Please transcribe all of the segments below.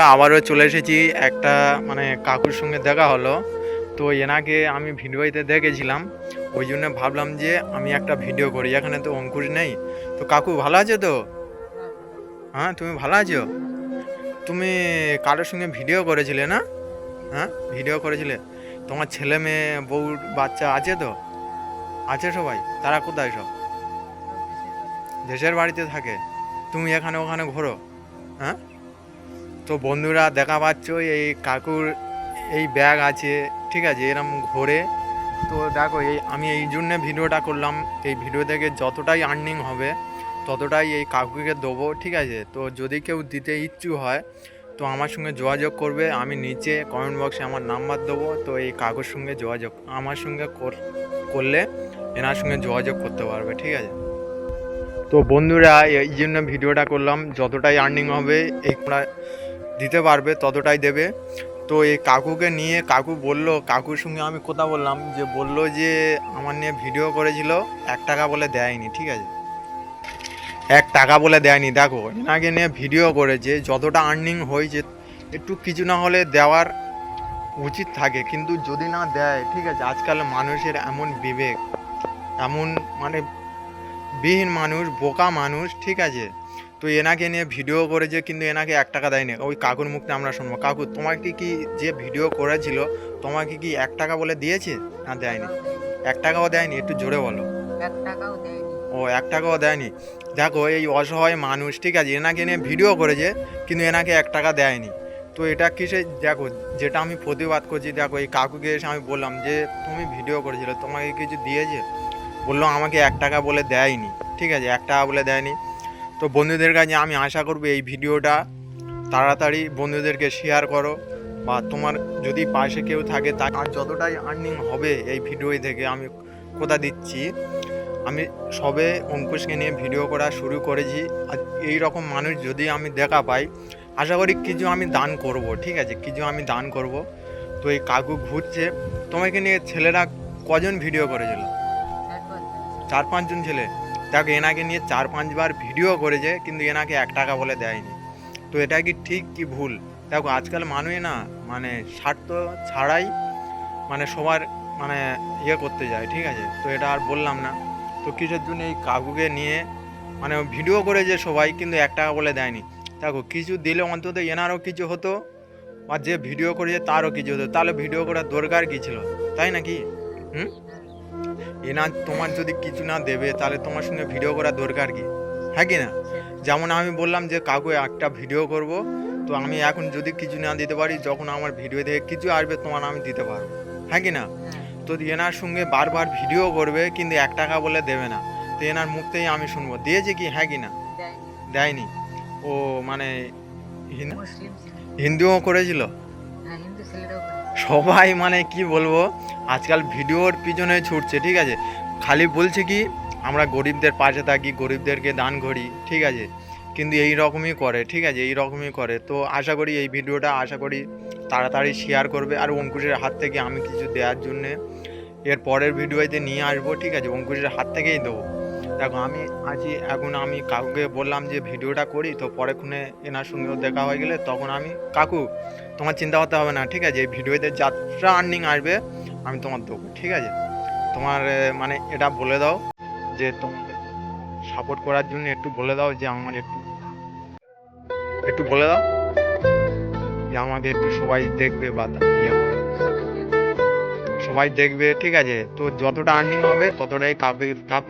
আবারও চলে এসেছি। একটা মানে কাকুর সঙ্গে দেখা হলো। তো এনাকে আমি ভিডিওতে দেখেছিলাম। ওই জন্য ভাবলাম যে আমি একটা ভিডিও করি, এখানে তো অঙ্কুশ নেই। তো কাকু ভালো আছো তো? হ্যাঁ তুমি ভালো আছো? তুমি কারোর সঙ্গে ভিডিও করেছিলে না? হ্যাঁ ভিডিও করেছিলে? তোমার ছেলে মেয়ে, বউ, বাচ্চা আছে তো? আছে সবাই? তারা কোথায় সব? দেশের বাড়িতে থাকে। তুমি এখানে ওখানে ঘোরো হ্যাঁ? তো বন্ধুরা দেখা পাচ্ছ এই কাকুর এই ব্যাগ আছে, ঠিক আছে, এরম ঘোরে। তো দেখো, এই আমি এই জন্যে ভিডিওটা করলাম, এই ভিডিও থেকে যতটাই আর্নিং হবে, ততটাই এই কাকুকে দেবো, ঠিক আছে। তো যদি কেউ দিতে ইচ্ছুক হয়, তো আমার সঙ্গে যোগাযোগ করবে, আমি নিচে কমেন্ট বক্সে আমার নাম্বার দেবো, তো এই কাকুর সঙ্গে যোগাযোগ, আমার সঙ্গে কর- করলে এনার সঙ্গে যোগাযোগ করতে পারবে, ঠিক আছে। তো বন্ধুরা, এই জন্য ভিডিওটা করলাম, যতটাই আর্নিং হবে, এই দিতে পারবে, ততটাই দেবে। তো এই কাকুকে নিয়ে কাকু বলল, কাকুর সঙ্গে আমি কথা বললাম যে বলল যে আমার নিয়ে ভিডিও করেছিল, এক টাকা বলে দেয়নি, ঠিক আছে? এক টাকা বলে দেয়নি, দেখো, এনাকে নিয়ে ভিডিও করেছে, যতটা আর্নিং হয়েছে, একটু কিছু না হলে দেওয়ার উচিত থাকে, কিন্তু যদি না দেয়, ঠিক আছে, আজকাল মানুষের এমন বিবেক, এমন মানে বিহীন মানুষ, বোকা মানুষ, ঠিক আছে? তো এনাকে নিয়ে ভিডিও করেছে কিন্তু এনাকে এক টাকা দেয়নি। ওই কাকুর মুখে আমরা শুনব। কাকু তোমাকে কি যে ভিডিও করেছিল তোমাকে কি এক টাকা বলে দিয়েছে? না দেয়নি। এক টাকাও দেয়নি একটু জোরে বলো। এক টাকাও দেয়নি। ও এক টাকাও দেয়নি। দেখো এই অসহায় মানুষ ঠিক আছে? এনাকে নিয়ে ভিডিও করেছে কিন্তু এনাকে এক টাকা দেয়নি। তো এটা কিসে? দেখো যেটা আমি প্রতিবাদ করছি দেখো এই কাকুকে এসে আমি বললাম যে তুমি ভিডিও করেছিলে তোমাকে কিছু দিয়েছে? বলল আমাকে এক টাকা বলে দেয়নি। ঠিক আছে এক টাকা বলে দেয়নি। তো বন্ধুদের কাছে আমি আশা করব এই ভিডিওটা তাড়াতাড়ি বন্ধুদেরকে শেয়ার করো বা তোমার যদি পাশে কেউ থাকে তা আর যতটাই আর্নিং হবে এই ভিডিও থেকে আমি কথা দিচ্ছি। আমি সবে অঙ্কুশকে নিয়ে ভিডিও করা শুরু করেছি। আর এই রকম মানুষ যদি আমি দেখা পাই আশা করি কিছু আমি দান করব ঠিক আছে? কিছু আমি দান করব। তো এই কাকু ঘুরছে। তোমাকে নিয়ে ছেলেরা কজন ভিডিও করেছিল? চার পাঁচজন ছেলে? দেখো, এনাকে নিয়ে চার পাঁচবার ভিডিও করেছে, কিন্তু এনাকে এক টাকা বলে দেয়নি। তো এটা কি ঠিক কি ভুল? দেখো, আজকাল মানুষ না মানে স্বার্থ ছাড়াই মানে সবার মানে ইয়ে করতে যায়, ঠিক আছে? তো এটা আর বললাম না। তো কিসের জন্য এই কাকুকে নিয়ে মানে ভিডিও করেছে সবাই, কিন্তু এক টাকা বলে দেয়নি। দেখো, কিছু দিলে অন্তত এনারও কিছু হতো, আর যে ভিডিও করেছে তারও কিছু হতো। তাহলে ভিডিও করার দরকার কী ছিল? তাই নাকি? হুম? এনা তোমার যদি কিছু না দেবে তাহলে তোমার সঙ্গে ভিডিও করার দরকার কি? হ্যাঁ কি না? যেমন আমি বললাম যে কাকু একটা ভিডিও করব। তো আমি এখন যদি কিছু না দিতে পারি যখন আমার ভিডিও থেকে কিছু আসবে তোমার আমি দিতে পারব। হ্যাঁ কি না? তো এনার সঙ্গে বারবার ভিডিও করবে কিন্তু এক টাকা বলে দেবে না। তো এনার মুখ থেকেই আমি শুনব। দিয়েছে কি? হ্যাঁ কি না? দেয়নি। ও মানে হিন্দুও করেছিল? হ্যাঁ করে। সবাই মানে কি বলব? আজকাল ভিডিওর পিছনে ছুটছে, ঠিক আছে? খালি বলছে কি, আমরা গরিবদের পাশে থাকি, গরিবদেরকে দান করি, ঠিক আছে? কিন্তু এই রকমই করে, ঠিক আছে? এই রকমই করে। তো আশা করি এই ভিডিওটা, আশা করি তাড়াতাড়ি শেয়ার করবে। আর অঙ্কুশের হাত থেকে আমি কিছু দেওয়ার জন্যে এর পরের ভিডিওতে নিয়ে আসব, ঠিক আছে? অঙ্কুশের হাত থেকেই দেবো। দেখো, আমি আজ এখন আমি কাকুকে বললাম যে ভিডিওটা করি, তো পরে খুনে এনার সঙ্গেও দেখা হয়ে গেলে তখন আমি, কাকু, তোমার চিন্তা করতে হবে না, ঠিক আছে? এই ভিডিওতে যাত্রা আর্নিং আসবে। আমি তোমার দেবো, ঠিক আছে? তোমার মানে এটা বলে দাও যে তোমাকে সাপোর্ট করার জন্য একটু বলে দাও যে আমার একটু একটু বলে দাও যে আমাকে একটু সবাই দেখবে বা ইয়ে সবাই দেখবে, ঠিক আছে? তো যতটা আর্নিং হবে, ততটাই কাপে, কাপ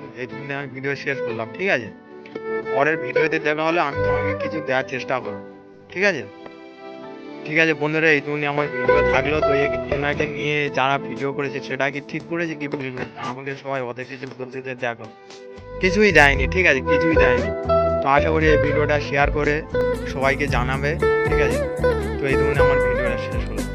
আমি ভিডিও শেষ করলাম, ঠিক আছে? পরের ভিডিওতে দেখা হলে আমি তোমাকে কিছু দেওয়ার চেষ্টা করব, ঠিক আছে? ঠিক আছে বন্ধুরা, এই তুমি আমার ভিডিও থাকল তো এনাকে নিয়ে যারা ভিডিও করেছে সেটা কি ঠিক করেছে কি করেছে? আমাকে সবাই ওদের কিছু বলতে দেখো কিছুই দেয়নি, ঠিক আছে, কিছুই দেয়নি তো আশা করি এই ভিডিওটা শেয়ার করে সবাইকে জানাবে, ঠিক আছে তো এই তুমি আমার ভিডিওটা শেষ করলাম।